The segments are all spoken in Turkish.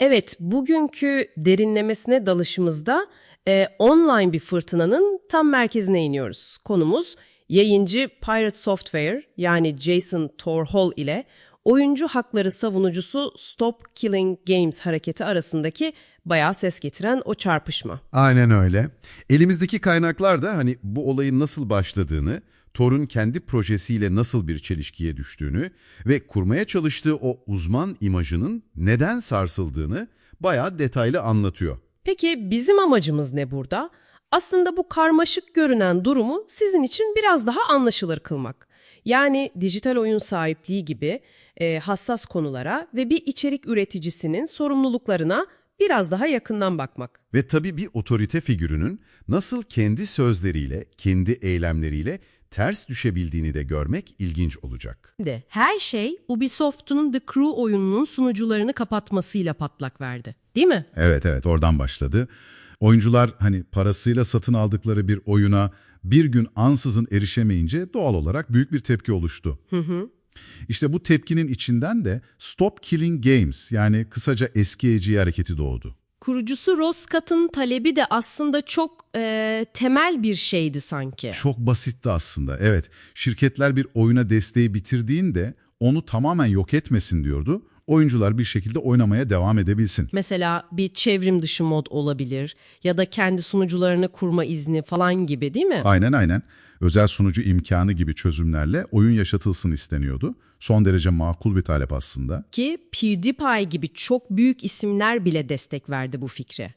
Evet, bugünkü derinlemesine dalışımızda e, online bir fırtınanın tam merkezine iniyoruz. Konumuz yayıncı Pirate Software yani Jason Torhall ile oyuncu hakları savunucusu Stop Killing Games hareketi arasındaki bayağı ses getiren o çarpışma. Aynen öyle. Elimizdeki kaynaklar da hani bu olayın nasıl başladığını, Thor'un kendi projesiyle nasıl bir çelişkiye düştüğünü ve kurmaya çalıştığı o uzman imajının neden sarsıldığını bayağı detaylı anlatıyor. Peki bizim amacımız ne burada? Aslında bu karmaşık görünen durumu sizin için biraz daha anlaşılır kılmak. Yani dijital oyun sahipliği gibi e, hassas konulara ve bir içerik üreticisinin sorumluluklarına biraz daha yakından bakmak. Ve tabii bir otorite figürünün nasıl kendi sözleriyle, kendi eylemleriyle ters düşebildiğini de görmek ilginç olacak. De her şey Ubisoft'un The Crew oyununun sunucularını kapatmasıyla patlak verdi. Değil mi? Evet evet oradan başladı. Oyuncular hani parasıyla satın aldıkları bir oyuna bir gün ansızın erişemeyince doğal olarak büyük bir tepki oluştu. İşte bu tepkinin içinden de Stop Killing Games yani kısaca eski hareketi doğdu. Kurucusu Ross Scott'ın talebi de aslında çok e, temel bir şeydi sanki. Çok basitti aslında evet. Şirketler bir oyuna desteği bitirdiğinde onu tamamen yok etmesin diyordu. Oyuncular bir şekilde oynamaya devam edebilsin. Mesela bir çevrim dışı mod olabilir ya da kendi sunucularını kurma izni falan gibi değil mi? Aynen aynen. Özel sunucu imkanı gibi çözümlerle oyun yaşatılsın isteniyordu. Son derece makul bir talep aslında. Ki PewDiePie gibi çok büyük isimler bile destek verdi bu fikre.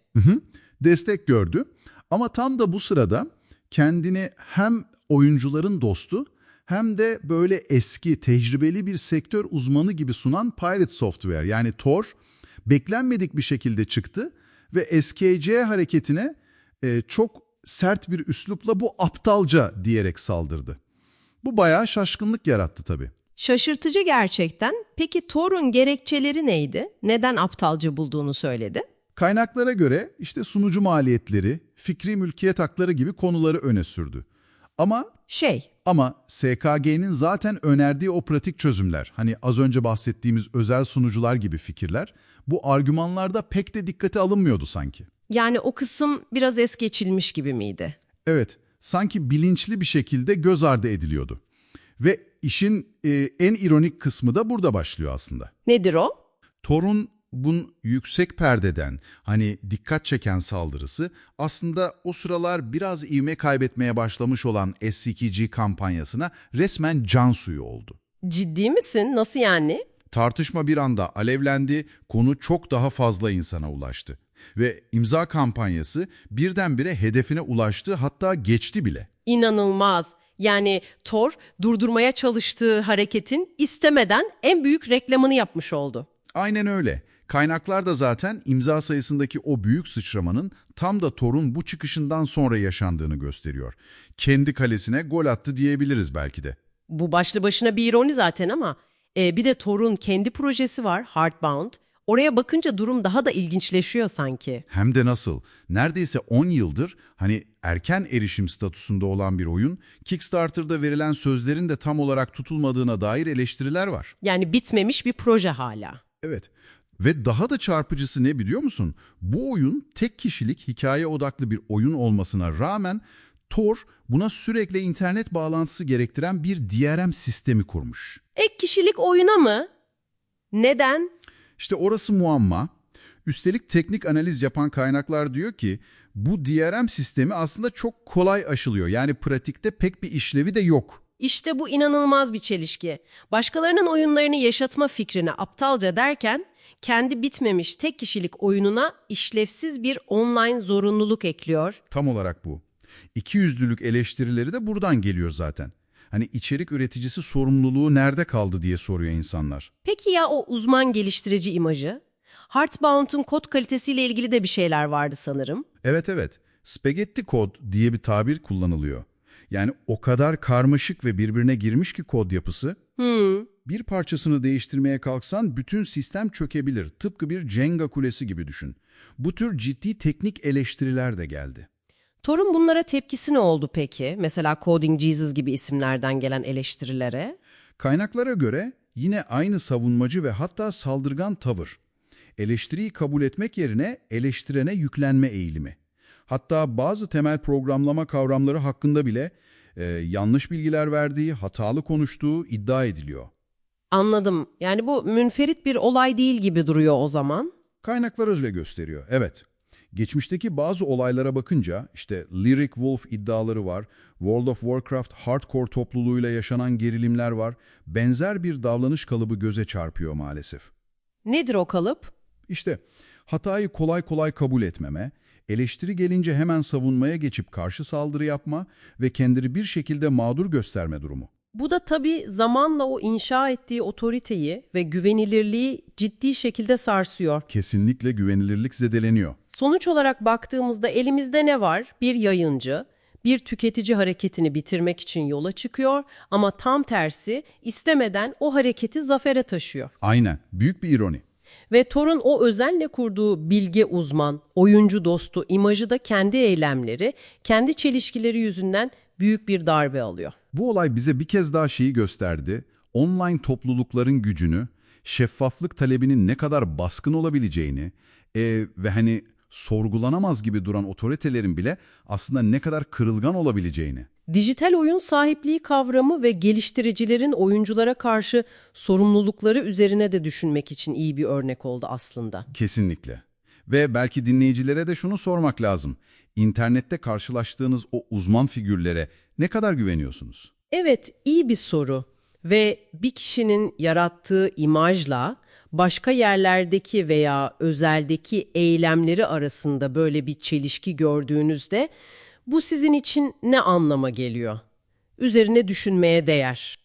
Destek gördü ama tam da bu sırada kendini hem oyuncuların dostu hem de böyle eski, tecrübeli bir sektör uzmanı gibi sunan Pirate Software yani Tor beklenmedik bir şekilde çıktı ve SKC hareketine e, çok sert bir üslupla bu aptalca diyerek saldırdı. Bu bayağı şaşkınlık yarattı tabii. Şaşırtıcı gerçekten. Peki Thor'un gerekçeleri neydi? Neden aptalca bulduğunu söyledi? Kaynaklara göre işte sunucu maliyetleri, fikri mülkiyet hakları gibi konuları öne sürdü. Ama Şey, ama SKG'nin zaten önerdiği o pratik çözümler, hani az önce bahsettiğimiz özel sunucular gibi fikirler, bu argümanlarda pek de dikkate alınmıyordu sanki. yani o kısım biraz es geçilmiş gibi miydi? Evet, sanki bilinçli bir şekilde göz ardı ediliyordu. Ve işin e, en ironik kısmı da burada başlıyor aslında. Nedir o? Thor'un bun yüksek perdeden hani dikkat çeken saldırısı aslında o sıralar biraz ivme kaybetmeye başlamış olan S2G kampanyasına resmen can suyu oldu. Ciddi misin? Nasıl yani? Tartışma bir anda alevlendi, konu çok daha fazla insana ulaştı. Ve imza kampanyası birdenbire hedefine ulaştı hatta geçti bile. İnanılmaz. Yani Thor durdurmaya çalıştığı hareketin istemeden en büyük reklamını yapmış oldu. Aynen öyle. Kaynaklar da zaten imza sayısındaki o büyük sıçramanın tam da Thor'un bu çıkışından sonra yaşandığını gösteriyor. Kendi kalesine gol attı diyebiliriz belki de. Bu başlı başına bir ironi zaten ama e, bir de Thor'un kendi projesi var Heartbound. Oraya bakınca durum daha da ilginçleşiyor sanki. Hem de nasıl? Neredeyse 10 yıldır hani erken erişim statüsünde olan bir oyun, Kickstarter'da verilen sözlerin de tam olarak tutulmadığına dair eleştiriler var. Yani bitmemiş bir proje hala. Evet. Ve daha da çarpıcısı ne biliyor musun? Bu oyun tek kişilik hikaye odaklı bir oyun olmasına rağmen Tor buna sürekli internet bağlantısı gerektiren bir DRM sistemi kurmuş. Ek kişilik oyuna mı? Neden? İşte orası muamma. Üstelik teknik analiz yapan kaynaklar diyor ki bu DRM sistemi aslında çok kolay aşılıyor. Yani pratikte pek bir işlevi de yok. İşte bu inanılmaz bir çelişki. Başkalarının oyunlarını yaşatma fikrine aptalca derken kendi bitmemiş tek kişilik oyununa işlevsiz bir online zorunluluk ekliyor. Tam olarak bu. İkiyüzlülük eleştirileri de buradan geliyor zaten. Hani içerik üreticisi sorumluluğu nerede kaldı diye soruyor insanlar. Peki ya o uzman geliştirici imajı? Heartbound'un kod kalitesiyle ilgili de bir şeyler vardı sanırım. Evet evet, spaghetti kod diye bir tabir kullanılıyor. Yani o kadar karmaşık ve birbirine girmiş ki kod yapısı, Hmm. Bir parçasını değiştirmeye kalksan bütün sistem çökebilir. Tıpkı bir Jenga kulesi gibi düşün. Bu tür ciddi teknik eleştiriler de geldi. Thor'un bunlara tepkisi ne oldu peki? Mesela Coding Jesus gibi isimlerden gelen eleştirilere. Kaynaklara göre yine aynı savunmacı ve hatta saldırgan tavır. Eleştiriyi kabul etmek yerine eleştirene yüklenme eğilimi. Hatta bazı temel programlama kavramları hakkında bile e, yanlış bilgiler verdiği, hatalı konuştuğu iddia ediliyor. Anladım. Yani bu münferit bir olay değil gibi duruyor o zaman. Kaynaklar öyle gösteriyor, evet. Geçmişteki bazı olaylara bakınca işte Lyric Wolf iddiaları var, World of Warcraft hardcore topluluğuyla yaşanan gerilimler var, benzer bir davranış kalıbı göze çarpıyor maalesef. Nedir o kalıp? İşte hatayı kolay kolay kabul etmeme, eleştiri gelince hemen savunmaya geçip karşı saldırı yapma ve kendini bir şekilde mağdur gösterme durumu. Bu da tabii zamanla o inşa ettiği otoriteyi ve güvenilirliği ciddi şekilde sarsıyor. Kesinlikle güvenilirlik zedeleniyor. Sonuç olarak baktığımızda elimizde ne var? Bir yayıncı, bir tüketici hareketini bitirmek için yola çıkıyor ama tam tersi istemeden o hareketi zafere taşıyor. Aynen, büyük bir ironi. Ve Thor'un o özenle kurduğu bilge uzman, oyuncu dostu imajı da kendi eylemleri, kendi çelişkileri yüzünden büyük bir darbe alıyor. Bu olay bize bir kez daha şeyi gösterdi. Online toplulukların gücünü, şeffaflık talebinin ne kadar baskın olabileceğini e, ve hani sorgulanamaz gibi duran otoritelerin bile aslında ne kadar kırılgan olabileceğini. Dijital oyun sahipliği kavramı ve geliştiricilerin oyunculara karşı sorumlulukları üzerine de düşünmek için iyi bir örnek oldu aslında. Kesinlikle. Ve belki dinleyicilere de şunu sormak lazım. İnternette karşılaştığınız o uzman figürlere ne kadar güveniyorsunuz? Evet, iyi bir soru. Ve bir kişinin yarattığı imajla başka yerlerdeki veya özeldeki eylemleri arasında böyle bir çelişki gördüğünüzde bu sizin için ne anlama geliyor? Üzerine düşünmeye değer.